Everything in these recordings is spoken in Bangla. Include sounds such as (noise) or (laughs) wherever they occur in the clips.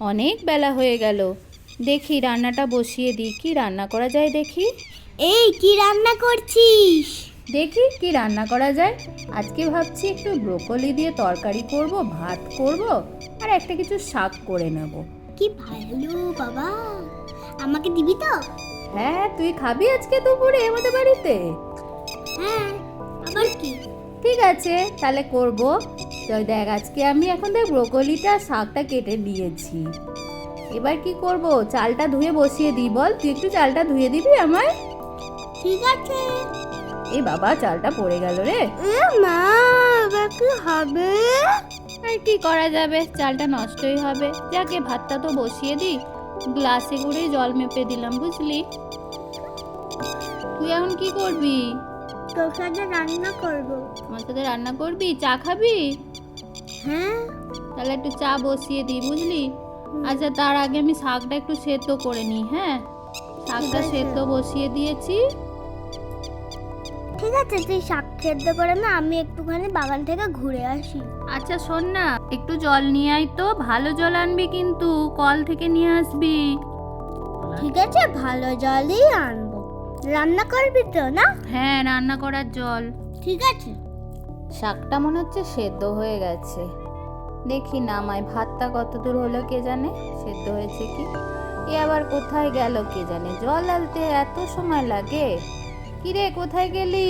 অনেক বেলা হয়ে গেল। দেখি রান্নাটা বসিয়ে দিই। কি রান্না করা যায় দেখি? এই কি রান্না করছিস? দেখি কি রান্না করা যায়। আজকে ভাবছি একটু ব্রোকলি দিয়ে তরকারি করব ভাত করব আর একটা কিছু শাক করে নেব। কি ভালো বাবা। আমাকে দিবি তো? হ্যাঁ তুই খাবি আজকে দুপুরে আমাদের বাড়িতে। হ্যাঁ আবার কি? ঠিক আছে তাহলে করব। তো দেখ আজকে আমি এখন দেখ ব্রোকলিটা শাকটা কেটে দিয়েছি। এবার কি করব? চালটা ধুয়ে বসিয়ে দিই বল। তুই একটু চালটা ধুয়ে দিবি আমায়? ঠিক আছে। এ বাবা চালটা পড়ে গেল রে। মা এবার কি হবে? আর কি করা যাবে? চালটা নষ্টই হবে। যাকে ভাতটা তো বসিয়ে দিই। গ্লাসে করে জল মেপে দিলাম বুঝলি? তুই এখন কি করবি? তোর সাথে রান্না করব। আমার সাথে রান্না করবি? চা খাবি? হ্যাঁ? তাহলে একটু চা বসিয়ে দিই বুঝলি? আচ্ছা তার আগে আমি শাকটা একটু সেদ্ধ করে নিই হ্যাঁ? শাকটা সেদ্ধ বসিয়ে দিয়েছি। ঠিক আছে তুই শাক সেদ্ধ করে না আমি একটুখানি বাগান থেকে ঘুরে আসি। আচ্ছা শোন না একটু জল নিয়ে আয় তো ভালো জল আনবি কিন্তু কল থেকে নিয়ে আসবি। ঠিক আছে ভালো জলই আনব। রান্না করবি তো না? হ্যাঁ রান্না করার জল। ঠিক আছে। শাকটা মনে হচ্ছে সেদ্ধ হয়ে গেছে। দেখি নামায় ভাতটা কত দূর হলো কে জানে? সেদ্ধ হয়েছে কি? এ আবার কোথায় গেল কে জানে? জল আনতে এত সময় লাগে। কিরে কোথায় গেলি?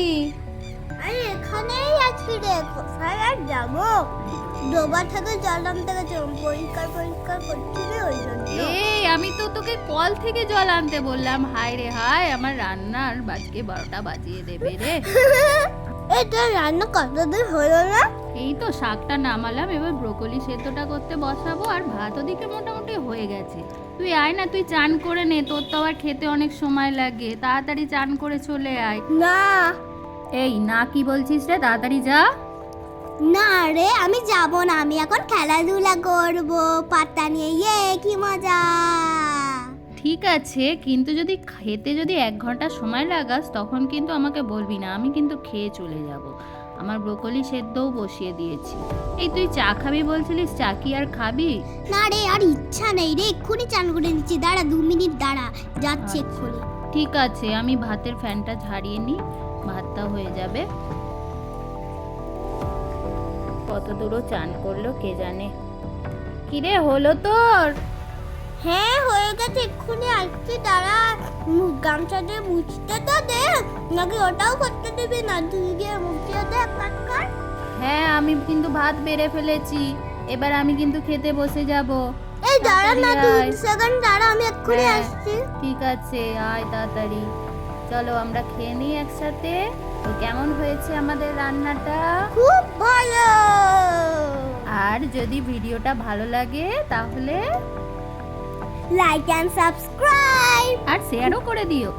আরে এখানেই আছি রে কোথায় আর যাব? ডোবা থেকে জল আনতে গেছে পরিষ্কার পরিষ্কার করছি রে ওই জন্য। এই আমি তো তোকে কল থেকে জল আনতে বললাম। হায় রে হায় আমার রান্নার বাজকে বারোটা বাজিয়ে দেবে রে। (laughs) তোর রান্না কতদূর হলো না? এই তো শাকটা নামালাম এবার ব্রোকলি সেদ্ধটা করতে বসাবো আর ভাত ওদিকে মোটামুটি হয়ে গেছে। তুই আয় না তুই চান করে নে তোর তো আবার খেতে অনেক সময় লাগে। তাড়াতাড়ি চান করে চলে আয়। না। এই না কি বলছিস রে? তাড়াতাড়ি যা। না রে আমি যাব না আমি এখন খেলাধুলা করব পাতা নিয়ে ইয়ে কি মজা। ঠিক আছে কিন্তু যদি খেতে যদি এক ঘণ্টা সময় লাগাস তখন কিন্তু আমাকে বলবি না আমি কিন্তু খেয়ে চলে যাব। আমার ব্রোকলি সেদ্ধও বসিয়ে দিয়েছি। এই তুই চা খাবি বলছিলিস চা কি আর খাবি? না রে আর ইচ্ছা নেই রে এক্ষুনি চান করে নিচ্ছি দাঁড়া দু মিনিট দাঁড়া যাচ্ছে এক্ষুনি। ঠিক আছে আমি ভাতের ফ্যানটা ঝাড়িয়ে নিই ভাতটা হয়ে যাবে। কত দূরও চান করল কে জানে। কিরে হলো তোর? হ্যাঁ হয়ে গেছে এক্ষুনি আসছি দাঁড়া। মুখ গামছা দিয়ে মুছতে তো দে নাকি ওটাও করতে দেবে না? তুই গিয়ে মুছিয়ে দে হ্যাঁ আমি কিন্তু ভাত বেড়ে ফেলেছি। এবার আমি কিন্তু খেতে বসে যাব। এই দাঁড়া না তুই সেকেন্ড দাঁড়া আমি এক্ষুনি হ্যাঁ। আসছি। ঠিক আছে আয় তাড়াতাড়ি। চলো আমরা খেয়ে নিই একসাথে। তো কেমন হয়েছে আমাদের রান্নাটা? খুব ভালো। আর যদি ভিডিওটা ভালো লাগে তাহলে লাইক অ্যান্ড সাবস্ক্রাইব আর শেয়ারও করে দিও।